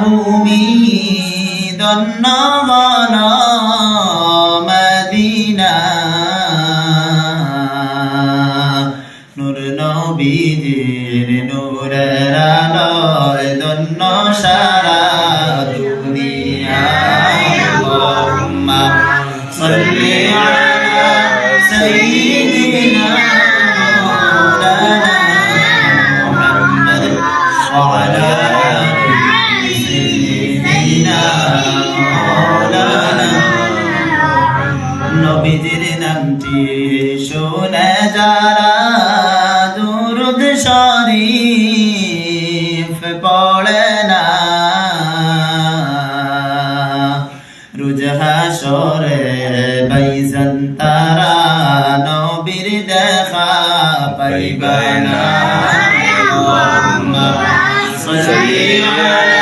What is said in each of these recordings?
ভূমি দন্নগণ মদিনা নূর নবীজির নূরের দন্ন সারা নবীজির নামটি শুনে যারা দুরুদ শরীফ পড়ে না। রুজ হাসরে বাইজান তারা নবীর দেখা পাইবা না। সাল্লি আলা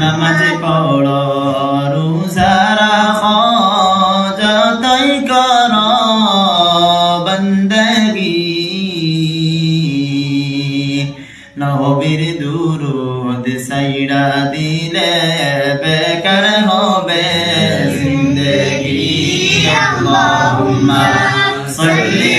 নামাজ পড়ো, রোজা রাখো, যতই কর, বন্দগি। নবীর দুরুদ সাইড়া দিলে বেকার হবে জিন্দগি। আল্লাহুম্মা সাল্লি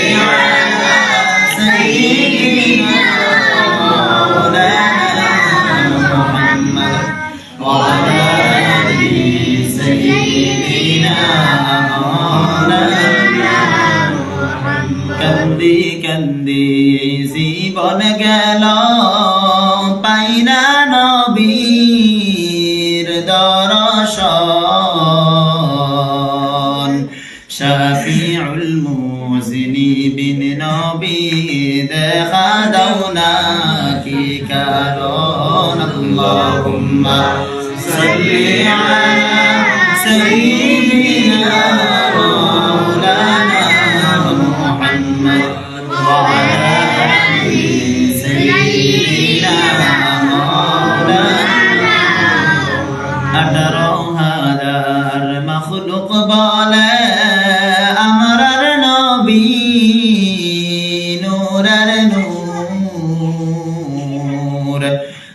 কান্দি কান্দি জীবন গেল। পাইনা নবীর দর্শন। শাফিউল মুজনিবিন নবী দেখা দাও না কি কারণ? আল্লাহুম্মা সাল্লি আলা সাইয়্যিদিনা মাওলানা।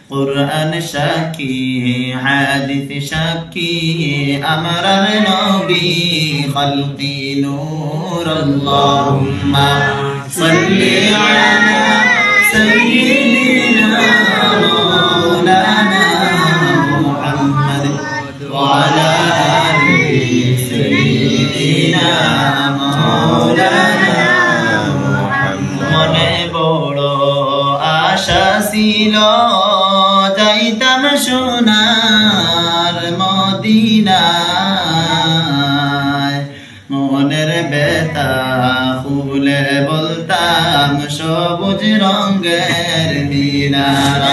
قرآن شاكي حادث شاكي أمر النبي خلقي نور اللهم صل على سيدنا مولانا محمد وعلى آله سيدنا مولانا. ছিল যাইতাম সোনার মদিনায়। মনের বেতা ফুলে বলতাম সবুজ রঙের দিনার